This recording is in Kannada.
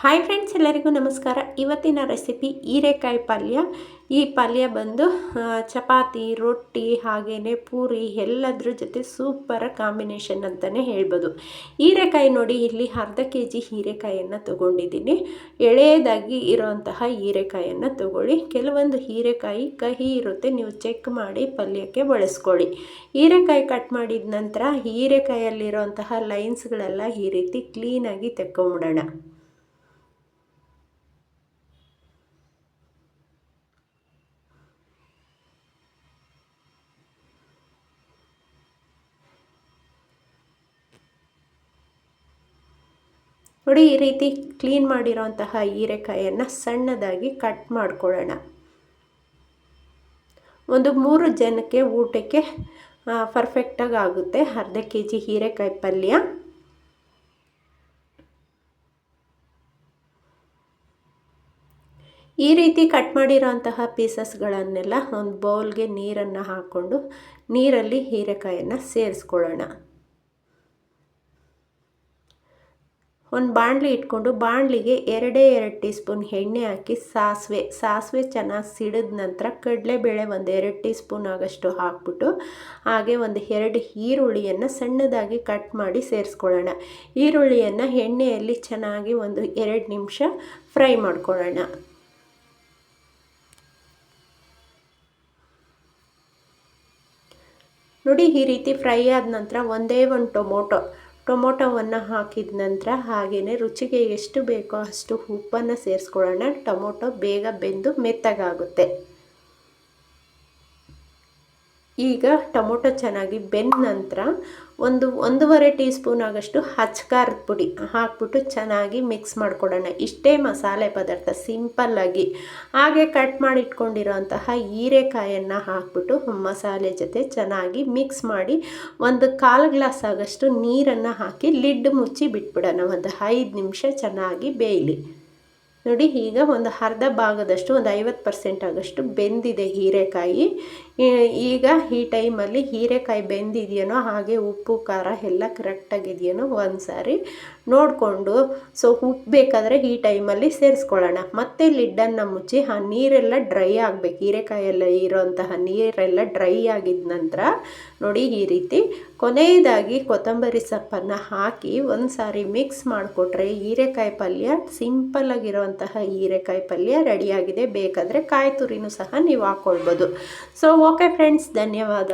ಹಾಯ್ ಫ್ರೆಂಡ್ಸ್ ಎಲ್ಲರಿಗೂ ನಮಸ್ಕಾರ. ಇವತ್ತಿನ ರೆಸಿಪಿ ಹೀರೆಕಾಯಿ ಪಲ್ಯ. ಈ ಪಲ್ಯ ಬಂದು ಚಪಾತಿ, ರೊಟ್ಟಿ ಹಾಗೆಯೇ ಪೂರಿ, ಎಲ್ಲದ್ರ ಜೊತೆ ಸೂಪರ್ ಕಾಂಬಿನೇಷನ್ ಅಂತಲೇ ಹೇಳ್ಬೋದು. ಹೀರೆಕಾಯಿ ನೋಡಿ, ಇಲ್ಲಿ ಅರ್ಧ ಕೆ ಜಿ ಹೀರೆಕಾಯಿಯನ್ನು ತೊಗೊಂಡಿದ್ದೀನಿ. ಎಳೆಯದಾಗಿ ಇರೋಂತಹ ಹೀರೆಕಾಯಿಯನ್ನು ತಗೊಳ್ಳಿ. ಕೆಲವೊಂದು ಹೀರೆಕಾಯಿ ಕಹಿ ಇರುತ್ತೆ, ನೀವು ಚೆಕ್ ಮಾಡಿ ಪಲ್ಯಕ್ಕೆ ಬಳಸ್ಕೊಳ್ಳಿ. ಹೀರೆಕಾಯಿ ಕಟ್ ಮಾಡಿದ ನಂತರ ಹೀರೆಕಾಯಲ್ಲಿರೋಂತಹ ಲೈನ್ಸ್ಗಳೆಲ್ಲ ಈ ರೀತಿ ಕ್ಲೀನಾಗಿ ತೆಕ್ಕೊಂಬಿಡೋಣ. ನೋಡಿ, ಈ ರೀತಿ ಕ್ಲೀನ್ ಮಾಡಿರೋಂತಹ ಹೀರೆಕಾಯಿಯನ್ನು ಸಣ್ಣದಾಗಿ ಕಟ್ ಮಾಡ್ಕೊಳ್ಳೋಣ. ಒಂದು ಮೂರು ಜನಕ್ಕೆ ಊಟಕ್ಕೆ ಪರ್ಫೆಕ್ಟಾಗಿ ಆಗುತ್ತೆ. ಅರ್ಧ ಕೆ ಜಿ ಹೀರೆಕಾಯಿ ಪಲ್ಯ. ಈ ರೀತಿ ಕಟ್ ಮಾಡಿರೋಂತಹ ಪೀಸಸ್ಗಳನ್ನೆಲ್ಲ ಒಂದು ಬೌಲ್ಗೆ ನೀರನ್ನು ಹಾಕ್ಕೊಂಡು ನೀರಲ್ಲಿ ಹೀರೆಕಾಯನ್ನು ಸೇರಿಸ್ಕೊಳ್ಳೋಣ. ಒಂದು ಬಾಣಲಿ ಇಟ್ಕೊಂಡು ಬಾಣಲಿಗೆ ಎರಡೇ ಎರಡು ಟೀ ಸ್ಪೂನ್ ಎಣ್ಣೆ ಹಾಕಿ ಸಾಸಿವೆ. ಸಾಸಿವೆ ಚೆನ್ನಾಗಿ ಸಿಡಿದ ನಂತರ ಕಡಲೆಬೇಳೆ ಒಂದು ಎರಡು ಟೀ ಸ್ಪೂನ್ ಆಗೋಷ್ಟು ಹಾಕ್ಬಿಟ್ಟು ಹಾಗೆ ಒಂದು ಎರಡು ಈರುಳ್ಳಿಯನ್ನು ಸಣ್ಣದಾಗಿ ಕಟ್ ಮಾಡಿ ಸೇರಿಸ್ಕೊಳ್ಳೋಣ. ಈರುಳ್ಳಿಯನ್ನು ಎಣ್ಣೆಯಲ್ಲಿ ಚೆನ್ನಾಗಿ ಒಂದು ಎರಡು ನಿಮಿಷ ಫ್ರೈ ಮಾಡ್ಕೊಳ್ಳೋಣ. ನೋಡಿ ಈ ರೀತಿ ಫ್ರೈ ಆದ ನಂತರ ಒಂದೇ ಒಂದು ಟೊಮೊಟೊ. ಟೊಮೊಟೊವನ್ನು ಹಾಕಿದ ನಂತರ ಹಾಗೆಯೇ ರುಚಿಗೆ ಎಷ್ಟು ಬೇಕೋ ಅಷ್ಟು ಉಪ್ಪನ್ನು ಸೇರಿಸ್ಕೊಳ್ಳೋಣ. ಟೊಮೊಟೊ ಬೇಗ ಬೆಂದು ಮೆತ್ತಗಾಗುತ್ತೆ. ಈಗ ಟೊಮೊಟೊ ಚೆನ್ನಾಗಿ ಬೆಂದ ನಂತರ ಒಂದು ಒಂದೂವರೆ ಟೀ ಸ್ಪೂನ್ ಆಗೋಷ್ಟು ಹಚ್ಕಾರದ ಪುಡಿ ಹಾಕ್ಬಿಟ್ಟು ಚೆನ್ನಾಗಿ ಮಿಕ್ಸ್ ಮಾಡಿಕೊಡೋಣ. ಇಷ್ಟೇ ಮಸಾಲೆ ಪದಾರ್ಥ ಸಿಂಪಲ್ಲಾಗಿ ಹಾಗೆ ಕಟ್ ಮಾಡಿ ಇಟ್ಕೊಂಡಿರೋಂತಹ ಹೀರೆಕಾಯನ್ನು ಹಾಕ್ಬಿಟ್ಟು ಮಸಾಲೆ ಜೊತೆ ಚೆನ್ನಾಗಿ ಮಿಕ್ಸ್ ಮಾಡಿ ಒಂದು ಕಾಲು ಗ್ಲಾಸ್ ಆಗೋಷ್ಟು ನೀರನ್ನು ಹಾಕಿ ಲಿಡ್ ಮುಚ್ಚಿ ಬಿಟ್ಬಿಡೋಣ. ಒಂದು ಐದು ನಿಮಿಷ ಚೆನ್ನಾಗಿ ಬೇಯಲಿ. ನೋಡಿ, ಈಗ ಒಂದು ಅರ್ಧ ಭಾಗದಷ್ಟು, ಒಂದು ಐವತ್ತು ಪರ್ಸೆಂಟ್ ಆಗಷ್ಟು ಬೆಂದಿದೆ ಹೀರೆಕಾಯಿ. ಈಗ ಈ ಟೈಮಲ್ಲಿ ಹೀರೆಕಾಯಿ ಬೆಂದಿದೆಯೇನೋ, ಹಾಗೆ ಉಪ್ಪು, ಖಾರ ಎಲ್ಲ ಕರೆಕ್ಟಾಗಿದೆಯೇನೋ ಒಂದು ಸಾರಿ ನೋಡಿಕೊಂಡು ಸೊ ಉಪ್ಪು ಬೇಕಾದರೆ ಈ ಟೈಮಲ್ಲಿ ಸೇರಿಸ್ಕೊಳ್ಳೋಣ. ಮತ್ತೆ ಲಿಡ್ಡನ್ನು ಮುಚ್ಚಿ, ಆ ನೀರೆಲ್ಲ ಡ್ರೈ ಆಗಬೇಕು. ಹೀರೆಕಾಯೆಲ್ಲ ಇರೋಂತಹ ನೀರೆಲ್ಲ ಡ್ರೈ ಆಗಿದ ನಂತರ, ನೋಡಿ ಈ ರೀತಿ ಕೊನೆಯದಾಗಿ ಕೊತ್ತಂಬರಿ ಸೊಪ್ಪನ್ನು ಹಾಕಿ ಒಂದು ಸಾರಿ ಮಿಕ್ಸ್ ಮಾಡಿಕೊಟ್ರೆ ಹೀರೆಕಾಯಿ ಪಲ್ಯ ಸಿಂಪಲ್ಲಾಗಿರೋಂತಹ ಹೀರೆಕಾಯಿ ಪಲ್ಯ ರೆಡಿಯಾಗಿದೆ. ಬೇಕಾದರೆ ಕಾಯಿ ತುರಿನೂ ಸಹ ನೀವು ಹಾಕ್ಕೊಳ್ಬೋದು ಸೊ ಓಕೆ ಫ್ರೆಂಡ್ಸ್ ಧನ್ಯವಾದ.